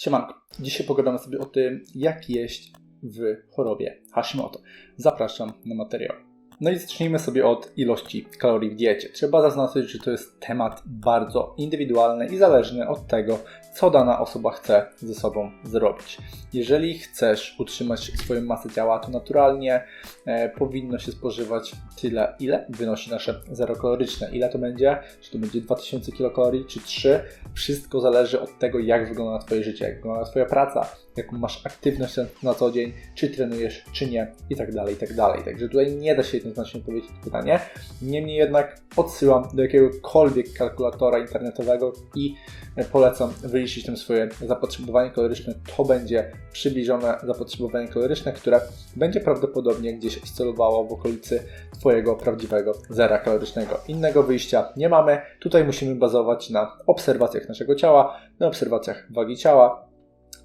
Siemanko. Dzisiaj pogadamy sobie o tym, jak jeść w chorobie Hashimoto. Zapraszam na materiał. No i zacznijmy sobie od ilości kalorii w diecie. Trzeba zaznaczyć, że to jest temat bardzo indywidualny i zależny od tego, co dana osoba chce ze sobą zrobić. Jeżeli chcesz utrzymać swoją masę ciała, to naturalnie e, powinno się spożywać tyle, ile wynosi nasze zero kaloryczne. Ile to będzie? Czy to będzie 2000 kilokalorii, czy 3? Wszystko zależy od tego, jak wygląda Twoje życie, jak wygląda Twoja praca, jaką masz aktywność na co dzień, czy trenujesz, czy nie, i tak dalej, i tak dalej. Także tutaj nie da się jednoznacznie odpowiedzieć na pytanie. Niemniej jednak odsyłam do jakiegokolwiek kalkulatora internetowego i polecam wyliczyć tam swoje zapotrzebowanie kaloryczne. To będzie przybliżone zapotrzebowanie kaloryczne, które będzie prawdopodobnie gdzieś oscylowało w okolicy Twojego prawdziwego zera kalorycznego. Innego wyjścia nie mamy. Tutaj musimy bazować na obserwacjach naszego ciała, na obserwacjach wagi ciała,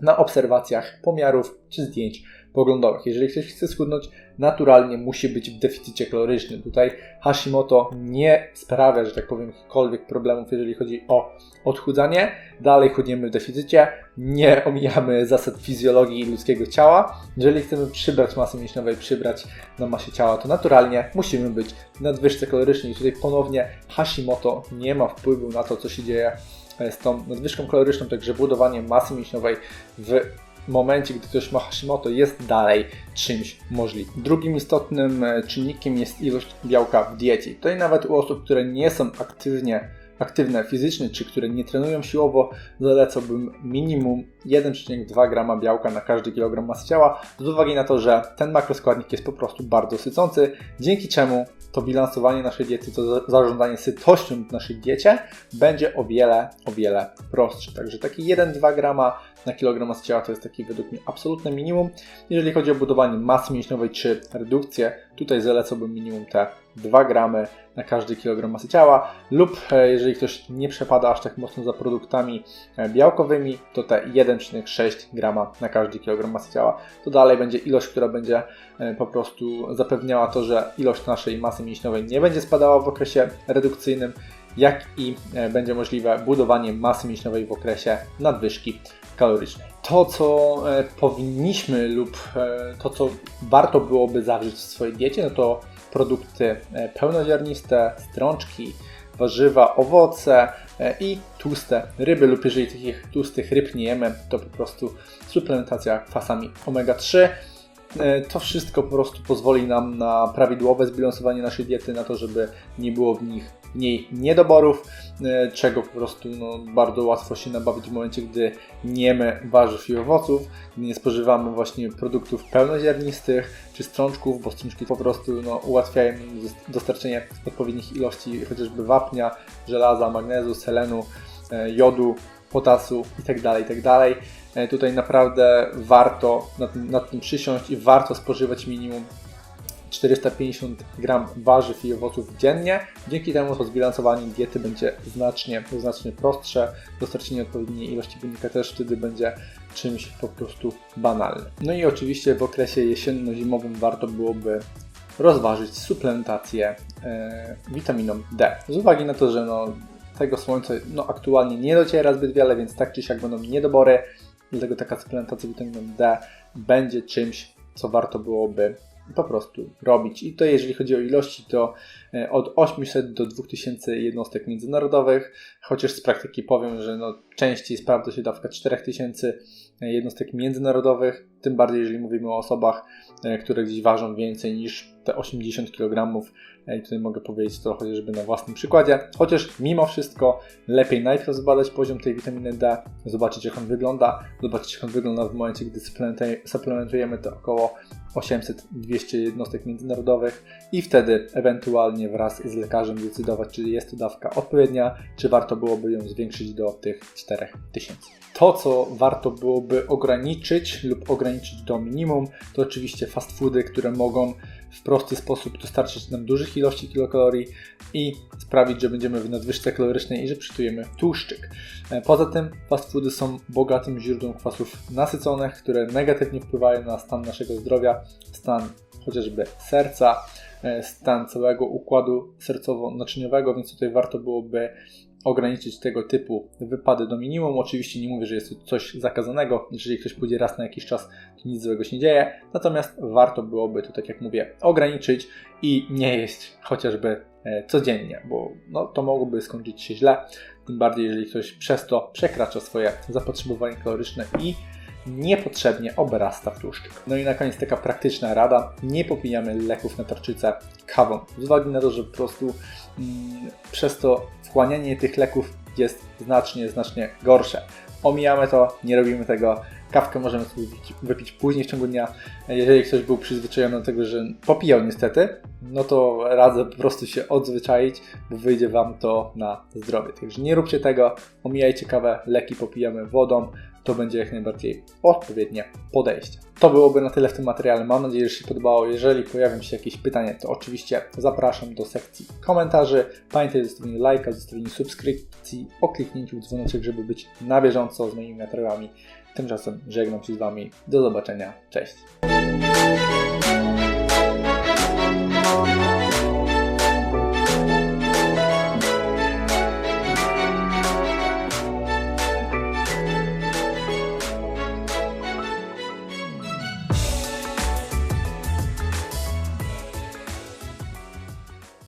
na obserwacjach pomiarów czy zdjęć poglądowych. Jeżeli ktoś chce schudnąć, naturalnie musi być w deficycie kalorycznym. Tutaj Hashimoto nie sprawia, że tak powiem, jakichkolwiek problemów, jeżeli chodzi o odchudzanie. Dalej chudniemy w deficycie, nie omijamy zasad fizjologii ludzkiego ciała. Jeżeli chcemy przybrać masy mięśniowej, przybrać na masie ciała, to naturalnie musimy być w nadwyżce kalorycznej. I tutaj ponownie Hashimoto nie ma wpływu na to, co się dzieje z tą nadwyżką kaloryczną, także budowanie masy mięśniowej w momencie, gdy ktoś ma Hashimoto, jest dalej czymś możliwym. Drugim istotnym e, czynnikiem jest ilość białka w diecie. Tutaj nawet u osób, które nie są aktywnie aktywne fizycznie, czy które nie trenują siłowo, zalecałbym minimum 1,2 g białka na każdy kilogram masy ciała, z uwagi na to, że ten makroskładnik jest po prostu bardzo sycący, dzięki czemu to bilansowanie naszej diety, to zarządzanie sytością w naszej diecie będzie o wiele, o wiele prostsze. Także taki 1-2 grama na kilogram masy ciała to jest taki według mnie absolutne minimum. Jeżeli chodzi o budowanie masy mięśniowej czy redukcję, tutaj zalecałbym minimum te 2 gramy na każdy kilogram masy ciała lub e, jeżeli ktoś nie przepada aż tak mocno za produktami e, białkowymi, to te 1,6 grama na każdy kilogram masy ciała. To dalej będzie ilość, która będzie e, po prostu zapewniała to, że ilość naszej masy mięśniowej nie będzie spadała w okresie redukcyjnym, jak i będzie możliwe budowanie masy mięśniowej w okresie nadwyżki kalorycznej. To, co powinniśmy lub to, co warto byłoby zawrzeć w swojej diecie, no to produkty e, pełnoziarniste, strączki, warzywa, owoce e, i tłuste ryby lub jeżeli takich tłustych ryb nie jemy, to po prostu suplementacja kwasami omega-3. E, to wszystko po prostu pozwoli nam na prawidłowe zbilansowanie naszej diety, na to, żeby nie było w nich mniej niedoborów, e, czego po prostu no, bardzo łatwo się nabawić w momencie, gdy nie jemy warzyw i owoców, nie spożywamy właśnie produktów pełnoziarnistych czy strączków, bo strączki po prostu no, ułatwiają dostarczenie odpowiednich ilości chociażby wapnia, żelaza, magnezu, selenu, e, jodu, potasu itd. Tak itd. E, tutaj naprawdę warto nad, nad tym przysiąść i warto spożywać minimum 450 gram warzyw i owoców dziennie. Dzięki temu to zbilansowanie diety będzie znacznie, znacznie prostsze. Dostarczenie odpowiedniej ilości wynika też wtedy będzie czymś po prostu banalnym. No i oczywiście w okresie jesienno-zimowym warto byłoby rozważyć suplementację e, witaminą D. Z uwagi na to, że no, tego słońca no, aktualnie nie dociera zbyt wiele, więc tak czy siak będą niedobory, dlatego taka suplementacja witaminą D będzie czymś, co warto byłoby po prostu robić. I to jeżeli chodzi o ilości, to e, od 800 do 2000 jednostek międzynarodowych, chociaż z praktyki powiem, że no, częściej sprawdza się dawka 4000 e, jednostek międzynarodowych, tym bardziej jeżeli mówimy o osobach, e, które gdzieś ważą więcej niż te 80 kg. I tutaj mogę powiedzieć to chociażby na własnym przykładzie. Chociaż mimo wszystko lepiej najpierw zbadać poziom tej witaminy D, zobaczyć jak on wygląda, zobaczyć jak on wygląda w momencie, gdy suplementujemy to około 800-200 jednostek międzynarodowych i wtedy ewentualnie wraz z lekarzem decydować, czy jest to dawka odpowiednia, czy warto byłoby ją zwiększyć do tych 4000. To, co warto byłoby ograniczyć lub ograniczyć do minimum, to oczywiście fast foody, które mogą w prosty sposób dostarczyć nam dużych ilości kilokalorii i sprawić, że będziemy w nadwyżce kalorycznej i że przytujemy tłuszczyk. E, poza tym fast foody są bogatym źródłem kwasów nasyconych, które negatywnie wpływają na stan naszego zdrowia, stan chociażby serca, e, stan całego układu sercowo-naczyniowego, więc tutaj warto byłoby ograniczyć tego typu wypady do minimum. Oczywiście nie mówię, że jest to coś zakazanego. Jeżeli ktoś pójdzie raz na jakiś czas, to nic złego się nie dzieje. Natomiast warto byłoby to, tak jak mówię, ograniczyć i nie jeść chociażby e, codziennie, bo no, to mogłoby skończyć się źle. Tym bardziej, jeżeli ktoś przez to przekracza swoje zapotrzebowanie kaloryczne i niepotrzebnie obrasta tłuszczyk. No i na koniec taka praktyczna rada. Nie popijamy leków na tarczycę kawą. Z uwagi na to, że po prostu mm, przez to wchłanianie tych leków jest znacznie, znacznie gorsze. Omijamy to, nie robimy tego. Kawkę możemy sobie wypić, wypić później w ciągu dnia. Jeżeli ktoś był przyzwyczajony do tego, że popijał niestety, no to radzę po prostu się odzwyczaić, bo wyjdzie Wam to na zdrowie. Także nie róbcie tego, omijajcie kawę, leki popijamy wodą, to będzie jak najbardziej odpowiednie podejście. To byłoby na tyle w tym materiale. Mam nadzieję, że się podobało. Jeżeli pojawią się jakieś pytania, to oczywiście zapraszam do sekcji komentarzy. Pamiętaj o zostawieniu lajka, zostawieniu subskrypcji, o kliknięciu dzwoneczek, żeby być na bieżąco z moimi materiałami. Tymczasem żegnam się z Wami. Do zobaczenia. Cześć.